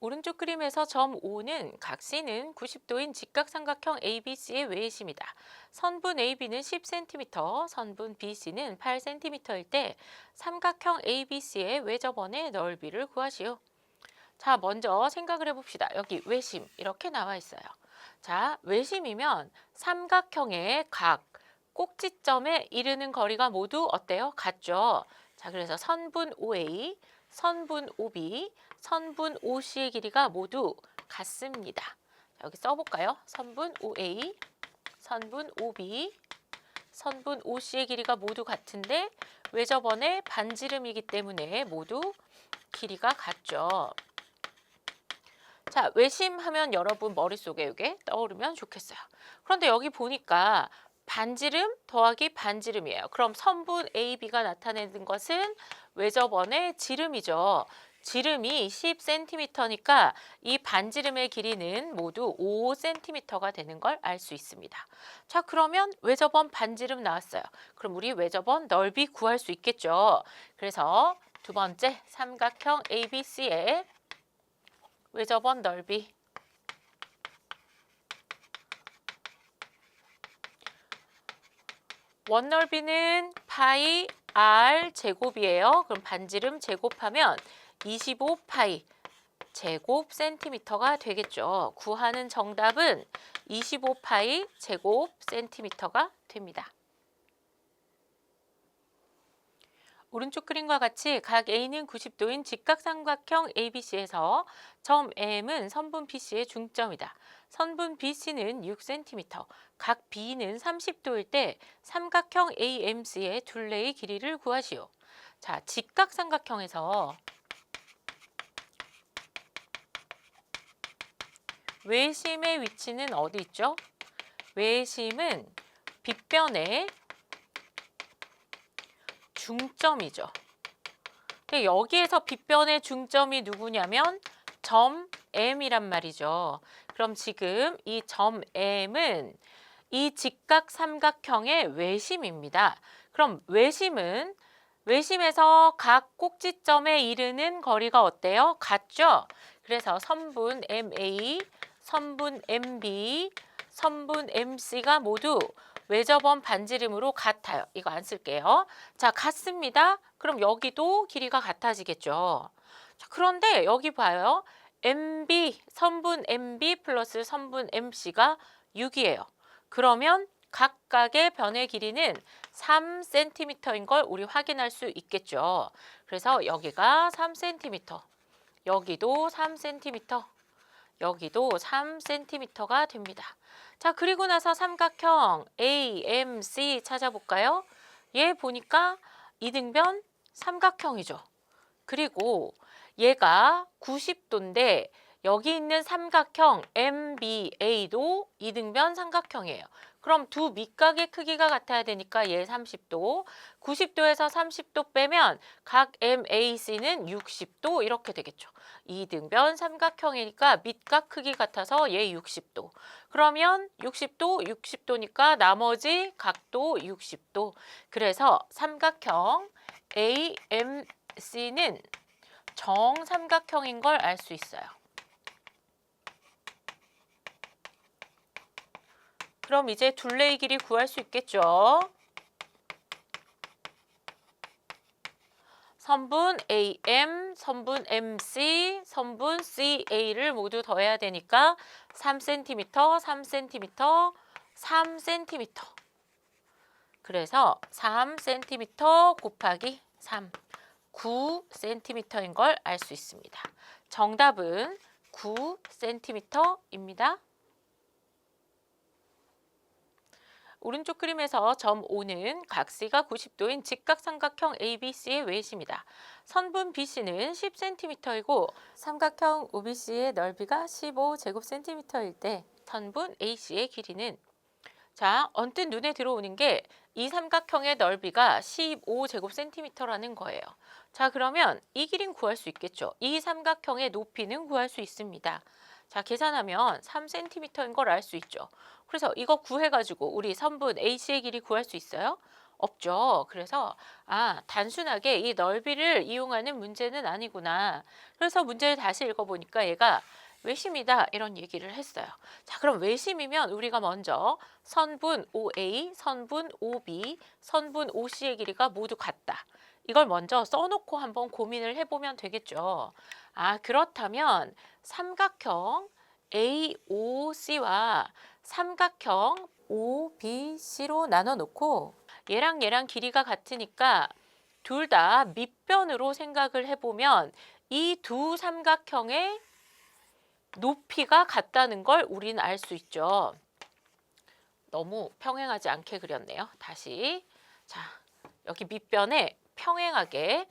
오른쪽 그림에서 점 O는 각 C는 90도인 직각삼각형 ABC의 외심이다. 선분 AB는 10cm, 선분 BC는 8cm일 때 삼각형 ABC의 외접원의 넓이를 구하시오. 자, 먼저 생각을 해봅시다. 여기 외심 이렇게 나와 있어요. 자, 외심이면 삼각형의 각 꼭지점에 이르는 거리가 모두 어때요? 같죠? 자, 그래서 선분 OA, 선분 OB, 선분 OC의 길이가 모두 같습니다. 자, 여기 써볼까요? 선분 OA, 선분 OB, 선분 OC의 길이가 모두 같은데 외접원의 반지름이기 때문에 모두 길이가 같죠. 자, 외심하면 여러분 머릿속에 이게 떠오르면 좋겠어요. 그런데 여기 보니까 반지름 더하기 반지름이에요. 그럼 선분 AB가 나타내는 것은 외접원의 지름이죠. 지름이 10cm니까 이 반지름의 길이는 모두 5cm가 되는 걸 알 수 있습니다. 자, 그러면 외접원 반지름 나왔어요. 그럼 우리 외접원 넓이 구할 수 있겠죠. 그래서 두 번째 삼각형 ABC의 외접원 넓이 원 넓이는 파이 r 제곱이에요. 그럼 반지름 제곱하면 25 파이 제곱 센티미터가 되겠죠. 구하는 정답은 25 파이 제곱 센티미터가 됩니다. 오른쪽 그림과 같이 각 A는 90도인 직각삼각형 ABC에서 점 M은 선분 BC의 중점이다. 선분 BC는 6cm, 각 B는 30도일 때 삼각형 AMC의 둘레의 길이를 구하시오. 자, 직각삼각형에서 외심의 위치는 어디 있죠? 외심은 빗변의 중점이죠. 여기에서 빗변의 중점이 누구냐면 점 M이란 말이죠. 그럼 지금 이 점 M은 이 직각 삼각형의 외심입니다. 그럼 외심은 외심에서 각 꼭지점에 이르는 거리가 어때요? 같죠? 그래서 선분 MA, 선분 MB, 선분 MC가 모두 외접원 반지름으로 같아요. 이거 안 쓸게요. 자, 같습니다. 그럼 여기도 길이가 같아지겠죠. 자, 그런데 여기 봐요. MB, 선분 MB 플러스 선분 MC가 6이에요. 그러면 각각의 변의 길이는 3cm인 걸 우리 확인할 수 있겠죠. 그래서 여기가 3cm, 여기도 3cm, 여기도 3cm가 됩니다. 자, 그리고 나서 삼각형 AMC 찾아볼까요? 얘 보니까 이등변 삼각형이죠. 그리고 얘가 90도인데 여기 있는 삼각형 MBA도 이등변 삼각형이에요. 그럼 두 밑각의 크기가 같아야 되니까 얘 30도, 90도에서 30도 빼면 각 MAC는 60도 이렇게 되겠죠. 이등변 삼각형이니까 밑각 크기 같아서 얘 60도. 그러면 60도, 60도니까 나머지 각도 60도. 그래서 삼각형 AMC는 정삼각형인 걸 알 수 있어요. 그럼 이제 둘레의 길이 구할 수 있겠죠. 선분 AM, 선분 MC, 선분 CA를 모두 더해야 되니까 3cm, 3cm, 3cm. 그래서 3cm 곱하기 3, 9cm인 걸 알 수 있습니다. 정답은 9cm입니다. 오른쪽 그림에서 점 O는 각 C가 90도인 직각삼각형 ABC의 외심이다. 선분 BC는 10cm이고 삼각형 OBC의 넓이가 15제곱cm일 때 선분 AC의 길이는 자, 언뜻 눈에 들어오는 게 이 삼각형의 넓이가 15제곱cm라는 거예요. 자, 그러면 이 길이는 구할 수 있겠죠. 이 삼각형의 높이는 구할 수 있습니다. 자, 계산하면 3cm인 걸 알 수 있죠. 그래서 이거 구해가지고 우리 선분 AC의 길이 구할 수 있어요? 없죠. 그래서 아, 단순하게 이 넓이를 이용하는 문제는 아니구나. 그래서 문제를 다시 읽어보니까 얘가 외심이다 이런 얘기를 했어요. 자, 그럼 외심이면 우리가 먼저 선분 OA, 선분 OB, 선분 OC의 길이가 모두 같다. 이걸 먼저 써놓고 한번 고민을 해보면 되겠죠. 아, 그렇다면 삼각형 AOC와 삼각형 OBC로 나눠 놓고 얘랑 얘랑 길이가 같으니까 둘 다 밑변으로 생각을 해보면 이 두 삼각형의 높이가 같다는 걸 우리는 알 수 있죠. 너무 평행하지 않게 그렸네요. 다시. 자, 여기 밑변에 평행하게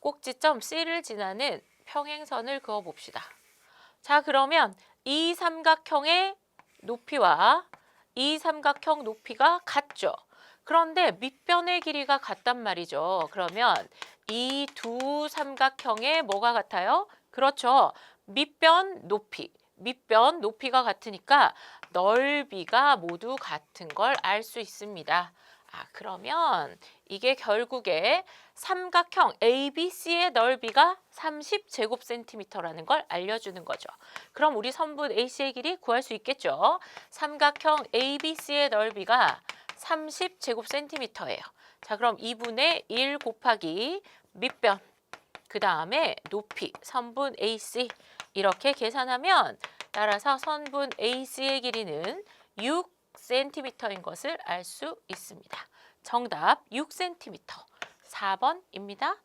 꼭지점 C를 지나는 평행선을 그어 봅시다. 자, 그러면 이 삼각형의 높이와 이 삼각형 높이가 같죠. 그런데 밑변의 길이가 같단 말이죠. 그러면 이 두 삼각형의 뭐가 같아요? 그렇죠. 밑변 높이. 밑변 높이가 같으니까 넓이가 모두 같은 걸 알 수 있습니다. 아, 그러면 이게 결국에 삼각형 ABC의 넓이가 30제곱센티미터라는 걸 알려주는 거죠. 그럼 우리 선분 AC의 길이 구할 수 있겠죠. 삼각형 ABC의 넓이가 30제곱센티미터예요. 자, 그럼 2분의 1 곱하기 밑변, 그 다음에 높이, 선분 AC 이렇게 계산하면 따라서 선분 AC의 길이는 6cm인 것을 알 수 있습니다. 정답 6cm 4번입니다.